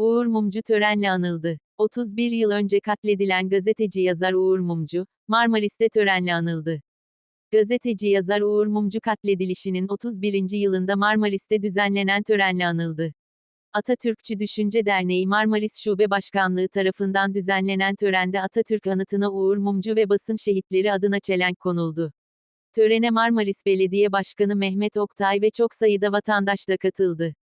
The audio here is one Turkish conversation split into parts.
Uğur Mumcu törenle anıldı. 31 yıl önce katledilen gazeteci yazar Uğur Mumcu, Marmaris'te törenle anıldı. Gazeteci yazar Uğur Mumcu katledilişinin 31. yılında Marmaris'te düzenlenen törenle anıldı. Atatürkçü Düşünce Derneği Marmaris Şube Başkanlığı tarafından düzenlenen törende Atatürk anıtına Uğur Mumcu ve basın şehitleri adına çelenk konuldu. Törene Marmaris Belediye Başkanı Mehmet Oktay ve çok sayıda vatandaş da katıldı.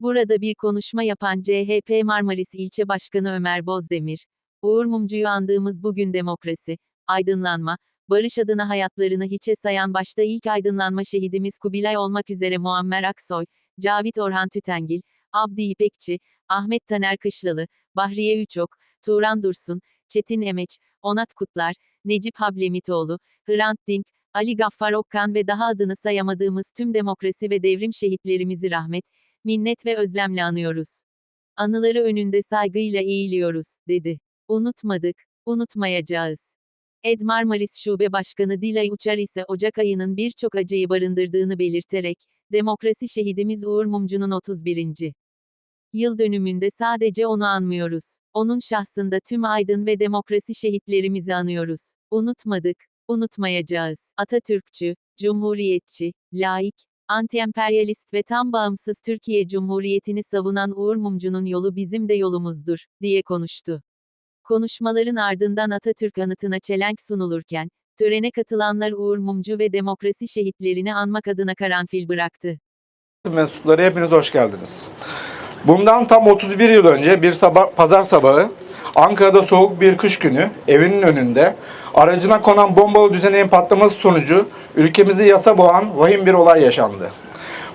Burada bir konuşma yapan CHP Marmaris İlçe Başkanı Ömer Bozdemir, Uğur Mumcu'yu andığımız bugün demokrasi, aydınlanma, barış adına hayatlarını hiçe sayan başta ilk aydınlanma şehidimiz Kubilay olmak üzere Muammer Aksoy, Cavit Orhan Tütengil, Abdi İpekçi, Ahmet Taner Kışlalı, Bahriye Üçok, Turan Dursun, Çetin Emeç, Onat Kutlar, Necip Hablemitoğlu, Hrant Dink, Ali Gaffar Okkan ve daha adını sayamadığımız tüm demokrasi ve devrim şehitlerimizi rahmet, minnet ve özlemle anıyoruz. Anıları önünde saygıyla eğiliyoruz, dedi. Unutmadık, unutmayacağız. Ed Marmaris Şube Başkanı Dilay Uçar ise Ocak ayının birçok acıyı barındırdığını belirterek, demokrasi şehidimiz Uğur Mumcu'nun 31. yıl dönümünde sadece onu anmıyoruz. Onun şahsında tüm aydın ve demokrasi şehitlerimizi anıyoruz. Unutmadık, unutmayacağız. Atatürkçü, cumhuriyetçi, laik, anti-emperyalist ve tam bağımsız Türkiye Cumhuriyeti'ni savunan Uğur Mumcu'nun yolu bizim de yolumuzdur, diye konuştu. Konuşmaların ardından Atatürk anıtına çelenk sunulurken, törene katılanlar Uğur Mumcu ve demokrasi şehitlerini anmak adına karanfil bıraktı. mensupları hepiniz hoş geldiniz. Bundan tam 31 yıl önce bir sabah, pazar sabahı Ankara'da soğuk bir kış günü evinin önünde aracına konan bombalı düzeneğin patlaması sonucu ülkemizi yasa boğan vahim bir olay yaşandı.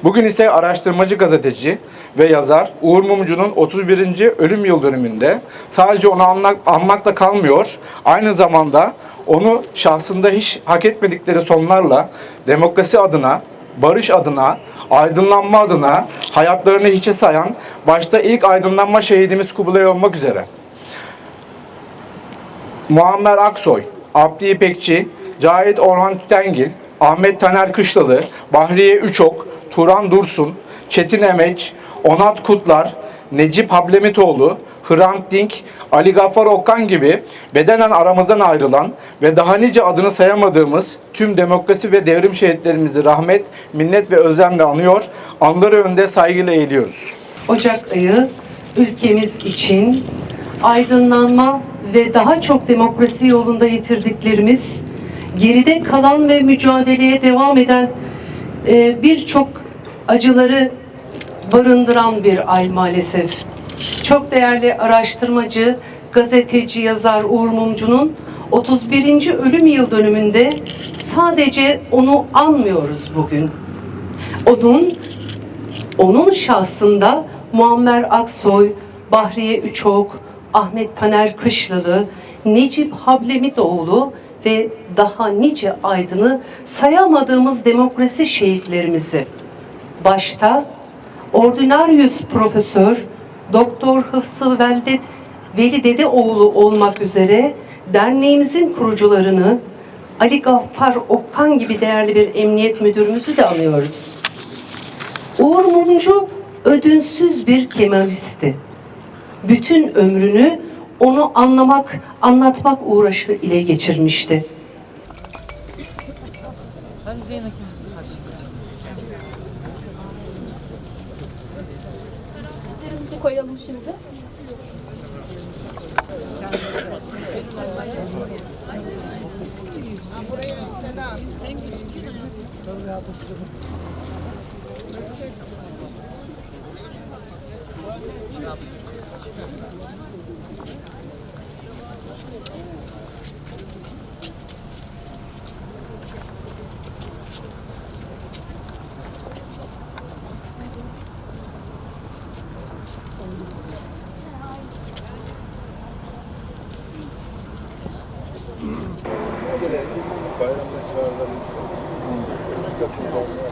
Bugün ise araştırmacı gazeteci ve yazar Uğur Mumcu'nun 31. ölüm yıl dönümünde sadece onu anmak, anmakla kalmıyor, aynı zamanda onu şahsında hiç hak etmedikleri sonlarla demokrasi adına, barış adına, aydınlanma adına hayatlarını hiçe sayan başta ilk aydınlanma şehidimiz Kubilay olmak üzere Muammer Aksoy, Abdi İpekçi, Cahit Orhan Tütengil, Ahmet Taner Kışlalı, Bahriye Üçok, Turan Dursun, Çetin Emeç, Onat Kutlar, Necip Hablemitoğlu, Hrant Dink, Ali Gaffar Okkan gibi bedenen aramızdan ayrılan ve daha nice adını sayamadığımız tüm demokrasi ve devrim şehitlerimizi rahmet, minnet ve özlemle anıyor, anları önünde saygıyla eğiliyoruz. Ocak ayı ülkemiz için aydınlanma ve daha çok demokrasi yolunda yitirdiklerimiz, geride kalan ve mücadeleye devam eden e, birçok acıları barındıran bir ay maalesef. Çok değerli araştırmacı, gazeteci, yazar Uğur Mumcu'nun 31. ölüm yıl dönümünde sadece onu anmıyoruz bugün. Onun onun şahsında Muammer Aksoy, Bahriye Üçok, Ahmet Taner Kışlalı, Necip Hablemitoğlu ve daha nice aydını sayamadığımız demokrasi şehitlerimizi başta Ordinarius Profesör Doktor Hıfzı Veldet Veli Dedeoğlu olmak üzere derneğimizin kurucularını Ali Gaffar Okkan gibi değerli bir emniyet müdürümüzü de anıyoruz. Uğur Mumcu ödünsüz bir kemalisti bütün ömrünü onu anlamak, anlatmak uğraşı ile geçirmişti. koyalım şimdi bayramda çağrılarımız var. Başka futbolcular,